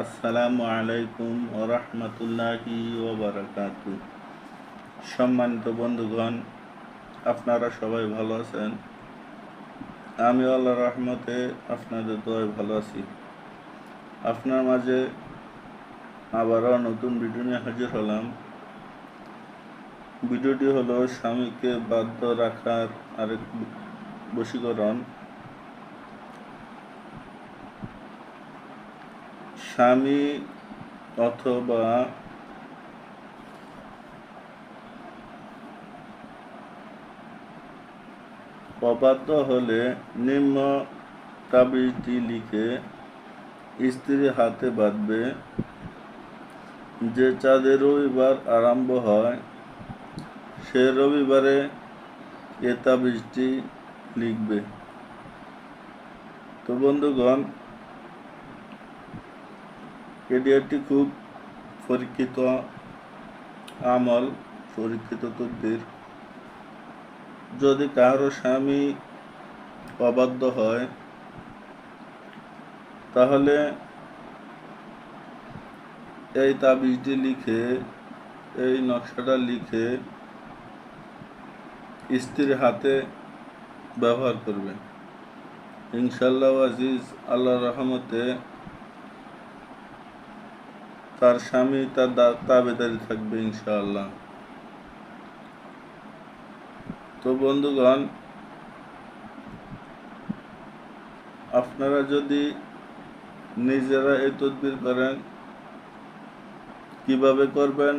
আসসালামু আলাইকুম ওরহমতুল্লাহি ওবরাকাতু সম্মানিত বন্ধুগণ, আপনারা সবাই ভালো আছেন? আমি আল্লাহ রহমতে আপনাদের দোয়ায় ভালো আছি। আপনার মাঝে আবারও নতুন ভিডিও নিয়ে হাজির হলাম। ভিডিওটি হলো স্বামীকে বাধ্য রাখার আরেক বশীকরণ। স্বামী অথবা অবাধ্য হলে নিম্ন তাবিজটি লিখে স্ত্রীর হাতে বাঁধবে। যে চাঁদের রবিবার আরম্ভ হয়, সে রবিবারে এ তাবিজটি লিখবে। তো বন্ধুগণ এটি একটি খুব পরীক্ষিত, আমল পরীক্ষিত তদ্বির যদি কারও স্বামী অবাধ্য হয়, তাহলে এই তাবিজটি লিখে, এই নকশাটা লিখে স্ত্রীর হাতে ব্যবহার করবে ইনশাল্লাহ আজিজ আল্লাহ রহমতে তার স্বামী, তার তাবেদারি থাকবে ইনশাআল্লাহ। তো বন্ধুগণ, আপনারা যদি নিজেরা এই তদবির করেন, কীভাবে করবেন,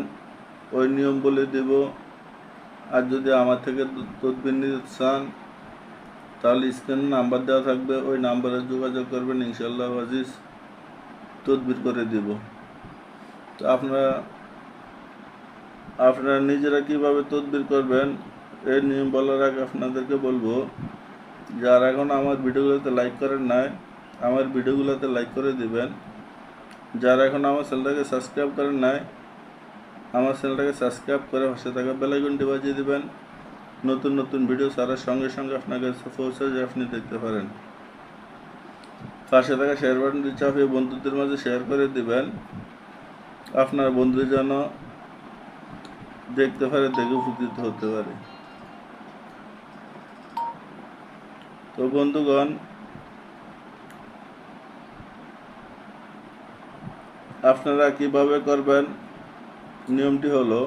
ওই নিয়ম বলে দেব। আর যদি আমার থেকে তদবির নিতে চান, তাহলে স্ক্রিনে নাম্বার দেওয়া থাকবে, ওই নাম্বারে যোগাযোগ করবেন ইনশাল্লাহ আজিজ, তদবির করে দেব। তো আপনারা আপনারা নিজেরা কীভাবে তদবির করবেন এই নিয়ম বলার আগে আপনাদেরকে বলব যারা এখন আমার ভিডিওগুলোতে লাইক করেন নাই, আমার ভিডিওগুলোতে লাইক করে দিবেন। যারা এখন আমার চ্যানেলটাকে সাবস্ক্রাইব করেন নাই, আমার চ্যানেলটাকে সাবস্ক্রাইব করে পাশে থাকা বেলাইকনটি বাজিয়ে দিবেন। নতুন নতুন ভিডিও সারার সঙ্গে সঙ্গে আপনার কাছে পৌঁছে যে আপনি দেখতে পারেন। পাশে থাকা শেয়ার বাটনটি চাপিয়ে বন্ধুদের মাঝে শেয়ার করে দিবেন। আপনার বন্ধু যেন দেখতে পারে, দেখে উপকৃত হতে পারে। তো বন্ধুগণ, আপনারা কীভাবে করবেন? নিয়মটি হলো,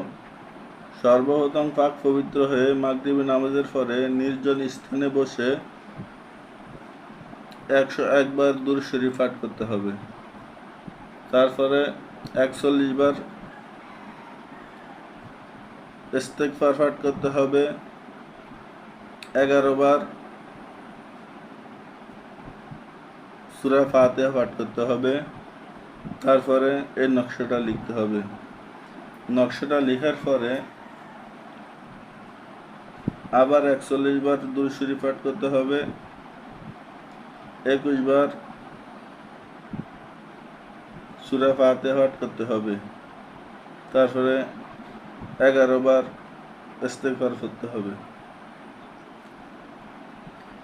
সর্বপ্রথম পাক পবিত্র হয়ে মাগরিবি নামাজের পরে নির্জন স্থানে বসে একশো একবার দূর শরীফ পাঠ করতে হবে। তারপরে একচল্লিশ বার ইস্তেকফার পাঠ করতে হবে, এগারো বার সুরা ফাতেহা পাঠ করতে হবে, তারপরে এই নকশাটা লিখতে হবে। নকশাটা লেখার পরে আবার একচল্লিশ বার দুই শরীফ পাঠ করতে হবে, একুশ বার সুরা ফাতে পাঠ করতে হবে। তারপরে এগারো বার ইস্তেফার করতে হবে।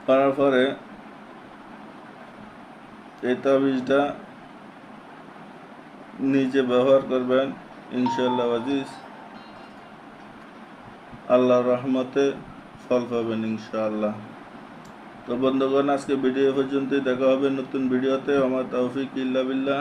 করার পরে এই তাবিজটা নিজে ব্যবহার করবেন ইনশাল্লাহ আজিজ। আল্লাহ রহমতে ফল পাবেন ইনশাআল্লাহ। তো বন্ধুগণ, আজকে ভিডিও পর্যন্তই। দেখা হবে নতুন ভিডিওতে। আমার তৌফিক ইল্লা বিল্লাহ।